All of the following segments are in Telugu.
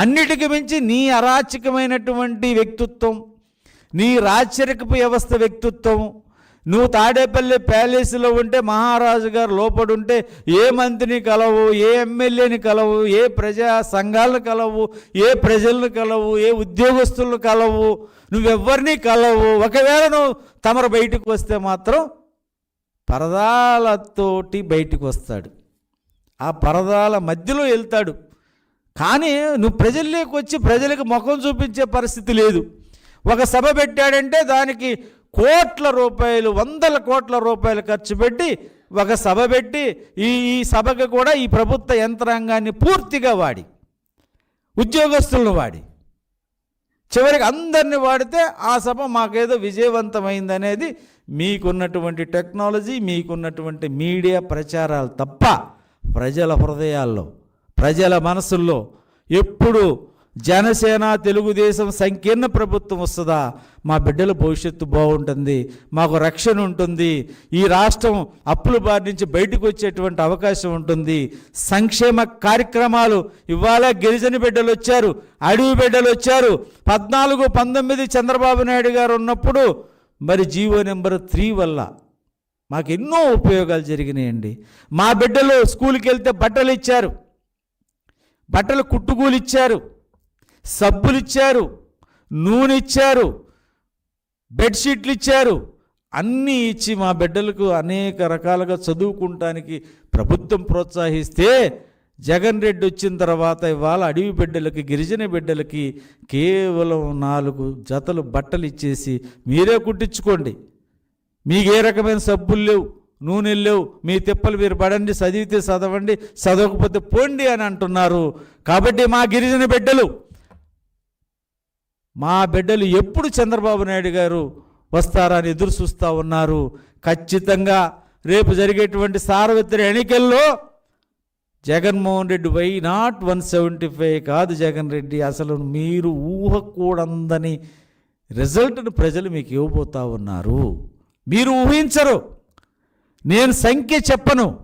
అన్నిటికి మించి నీ అరాచకమైనటువంటి వ్యక్తిత్వం నీ రాచరికపు వ్యవస్థ వ్యక్తిత్వం నువ్వు తాడేపల్లి ప్యాలెస్లో ఉంటే మహారాజు గారు లోపడుంటే ఉంటే ఏ మంత్రిని కలవు ఏ ఎమ్మెల్యేని కలవు ఏ ప్రజా సంఘాలను కలవు ఏ ప్రజలను కలవు ఏ ఉద్యోగస్తులను కలవు నువ్వెవ్వరినీ కలవు. ఒకవేళ నువ్వు తమరు బయటకు వస్తే మాత్రం పరదాలతోటి బయటకు వస్తాడు. ఆ పరదాల మధ్యలో వెళ్తాడు. కానీ నువ్వు ప్రజల్లోకి వచ్చి ప్రజలకు ముఖం చూపించే పరిస్థితి లేదు. ఒక సభ పెట్టాడంటే దానికి కోట్ల రూపాయలు వందల కోట్ల రూపాయలు ఖర్చు పెట్టి ఒక సభ పెట్టి ఈ ఈ సభకు కూడా ఈ ప్రభుత్వ యంత్రాంగాన్ని పూర్తిగా వాడి ఉద్యోగస్తులను వాడి. చివరికి అందరిని వాడితే ఆ సభ మాకేదో విజయవంతమైంది అనేది మీకున్నటువంటి టెక్నాలజీ మీకున్నటువంటి మీడియా ప్రచారాలు తప్ప ప్రజల హృదయాల్లో ప్రజల మనసుల్లో ఎప్పుడు జనసేన తెలుగుదేశం సంకీర్ణ ప్రభుత్వం వస్తుందా మా బిడ్డల భవిష్యత్తు బాగుంటుంది మాకు రక్షణ ఉంటుంది ఈ రాష్ట్రం అప్పుల బారి నుంచి బయటకు వచ్చేటువంటి అవకాశం ఉంటుంది సంక్షేమ కార్యక్రమాలు ఇవాళ గిరిజన బిడ్డలు వచ్చారు అడవి బిడ్డలు వచ్చారు. పద్నాలుగు పంతొమ్మిది చంద్రబాబు నాయుడు గారు ఉన్నప్పుడు మరి జీవో నెంబర్ త్రీ వల్ల మాకు ఎన్నో ఉపయోగాలు జరిగినాయండి. మా బిడ్డలు స్కూల్కి వెళ్తే బట్టలు ఇచ్చారు. బట్టలు కుట్టుకూలు ఇచ్చారు సబ్బులు ఇచ్చారు నూనె ఇచ్చారు బెడ్షీట్లు ఇచ్చారు అన్నీ ఇచ్చి మా బిడ్డలకు అనేక రకాలుగా చదువుకుంటానికి ప్రభుత్వం ప్రోత్సహిస్తే జగన్ రెడ్డి వచ్చిన తర్వాత ఇవాళ అడవి బిడ్డలకి గిరిజన బిడ్డలకి కేవలం నాలుగు జతలు బట్టలు ఇచ్చేసి మీరే కుట్టించుకోండి. మీకు ఏ రకమైన సబ్బులు లేవు. నూనెలు లేవు మీ తిప్పలు మీరు పడండి చదివితే చదవండి చదవకపోతే పోండి అని అంటున్నారు. కాబట్టి మా గిరిజన బిడ్డలు మా బిడ్డలు ఎప్పుడు చంద్రబాబు నాయుడు గారు వస్తారని ఎదురు చూస్తూ ఉన్నారు. ఖచ్చితంగా రేపు జరిగేటువంటి సార్వత్రిక ఎన్నికల్లో Jaganmohan Reddy why not one seventy five కాదు జగన్ రెడ్డి అసలు మీరు ఊహకూడందని రిజల్ట్ను ప్రజలు మీకు ఇవ్వబోతా ఉన్నారు. మీరు ఊహించరు. నేను సంఖ్య చెప్పను.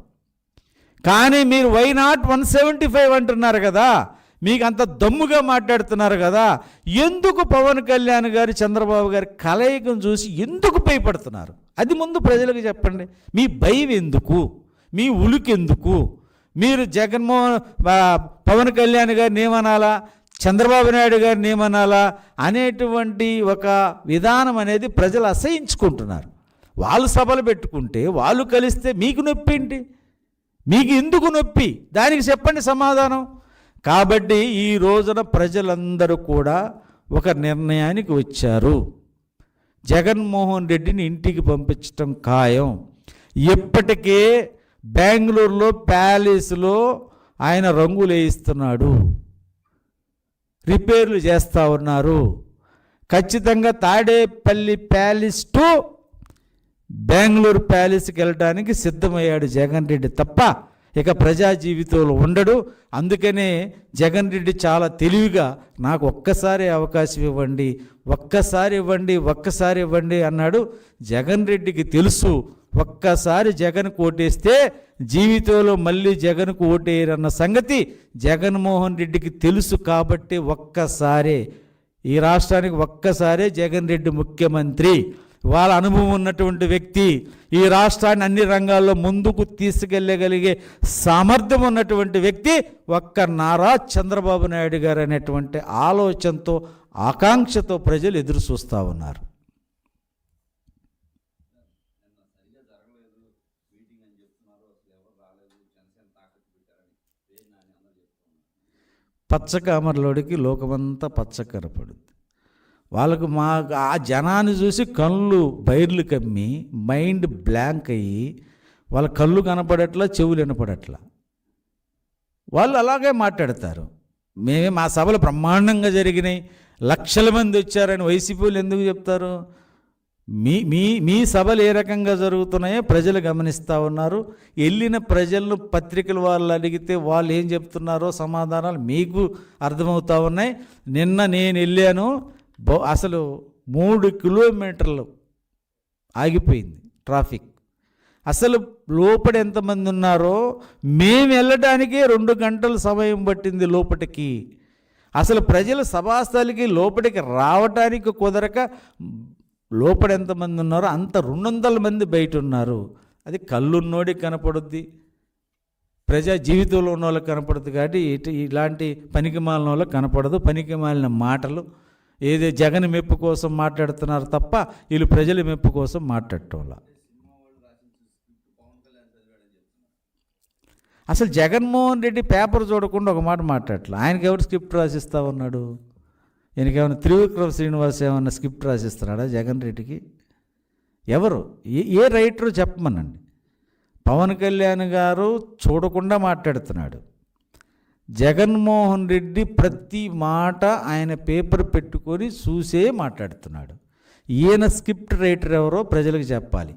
కానీ మీరు why not one seventy five అంటున్నారు కదా? మీకు అంత దమ్ముగా మాట్లాడుతున్నారు కదా? ఎందుకు పవన్ కళ్యాణ్ గారు చంద్రబాబు గారి కలయికను చూసి ఎందుకు భయపడుతున్నారు? అది ముందు ప్రజలకు చెప్పండి. మీ భయం ఎందుకు? మీ ఉలికెందుకు మీరు జగన్మోహన్ పవన్ కళ్యాణ్ గారిని ఏమనాలా? చంద్రబాబు నాయుడు గారిని ఏమనాలా? అనేటువంటి ఒక విధానం అనేది ప్రజలు అసహించుకుంటున్నారు. వాళ్ళు సభలు పెట్టుకుంటే వాళ్ళు కలిస్తే మీకు నొప్పి ఏంటి? మీకు ఎందుకు నొప్పి? దానికి చెప్పండి సమాధానం. కాబట్టి ఈ రోజున ప్రజలందరూ కూడా ఒక నిర్ణయానికి వచ్చారు. జగన్మోహన్ రెడ్డిని ఇంటికి పంపించటం ఖాయం. ఇప్పటికే బెంగళూరులో ప్యాలెస్లో ఆయన రంగులు వేయిస్తున్నాడు రిపేర్లు చేస్తూ ఉన్నారు. ఖచ్చితంగా తాడేపల్లి ప్యాలెస్ టు బెంగళూరు ప్యాలెస్కి వెళ్ళడానికి సిద్ధమయ్యాడు జగన్ రెడ్డి తప్ప ఇక ప్రజా జీవితంలో ఉండడు. అందుకనే జగన్ రెడ్డి చాలా తెలివిగా నాకు ఒక్కసారి అవకాశం ఇవ్వండి ఒక్కసారి ఇవ్వండి ఒక్కసారి ఇవ్వండి అన్నాడు. జగన్ రెడ్డికి తెలుసు ఒక్కసారి జగన్ ఓటేస్తే జీవితంలో మళ్ళీ జగన్కు ఓటేయరన్న సంగతి జగన్మోహన్ రెడ్డికి తెలుసు కాబట్టి ఒక్కసారే. ఈ రాష్ట్రానికి ఒక్కసారే జగన్ రెడ్డి ముఖ్యమంత్రి. వాళ్ళ అనుభవం ఉన్నటువంటి వ్యక్తి ఈ రాష్ట్రాన్ని అన్ని రంగాల్లో ముందుకు తీసుకెళ్ళగలిగే సామర్థ్యం ఉన్నటువంటి వ్యక్తి ఒక్క నారా చంద్రబాబు నాయుడు గారు అనేటువంటి ఆలోచనతో ఆకాంక్షతో ప్రజలు ఎదురు చూస్తూ ఉన్నారు. పచ్చకామర్లోడికి లోకమంతా పచ్చ కనపడుద్ది వాళ్ళకు మాకు ఆ జనాన్ని చూసి కళ్ళు బైర్లు కమ్మి మైండ్ బ్లాంక్ అయ్యి వాళ్ళ కళ్ళు కనపడట్లా చెవులు వినపడట్లా. వాళ్ళు అలాగే మాట్లాడతారు. మేమే మా సభలు బ్రహ్మాండంగా జరిగినాయి. లక్షల మంది వచ్చారని వైసీపీలు ఎందుకు చెప్తారు? మీ మీ మీ సభలు ఏ రకంగా జరుగుతున్నాయో ప్రజలు గమనిస్తూ ఉన్నారు. వెళ్ళిన ప్రజలను పత్రికలు వాళ్ళు అడిగితే వాళ్ళు ఏం చెప్తున్నారో సమాధానాలు మీకు అర్థమవుతూ ఉన్నాయి. నిన్న నేను వెళ్ళాను. అసలు మూడు కిలోమీటర్లు ఆగిపోయింది ట్రాఫిక్. అసలు లోపల ఎంతమంది ఉన్నారో మేము వెళ్ళడానికే రెండు గంటల సమయం పట్టింది లోపటికి. అసలు ప్రజలు సభాస్థలికి లోపలికి రావటానికి కుదరక లోపల ఎంతమంది ఉన్నారో అంత రెండు వందల మంది బయట ఉన్నారు. అది కళ్ళున్నోడి కనపడుద్ది. ప్రజా జీవితంలో ఉన్న వాళ్ళకి కనపడుతుంది కాబట్టి ఇటు ఇలాంటి పనికి మాలిన వాళ్ళకి కనపడదు. పనికి మాలిన మాటలు ఏదే జగన్ మెప్పు కోసం మాట్లాడుతున్నారు తప్ప వీళ్ళు ప్రజల మెప్పు కోసం మాట్లాడటంలా. అసలు జగన్మోహన్ రెడ్డి పేపర్ చూడకుండా ఒక మాట మాట్లాడలే ఆయనకి ఎవరు స్క్రిప్ట్ రాసిస్తా ఉన్నాడు? ఈయనకేమైనా త్రివిక్రమ శ్రీనివాస్ ఏమన్నా స్క్రిప్ట్ రాసిస్తున్నాడా జగన్ రెడ్డికి? ఎవరు? ఏ ఏ రైటరు చెప్పమనండి? పవన్ కళ్యాణ్ గారు చూడకుండా మాట్లాడుతున్నాడు. జగన్మోహన్ రెడ్డి ప్రతి మాట ఆయన పేపర్ పెట్టుకొని చూసే మాట్లాడుతున్నాడు. ఈయన స్క్రిప్ట్ రైటర్ ఎవరో ప్రజలకు చెప్పాలి.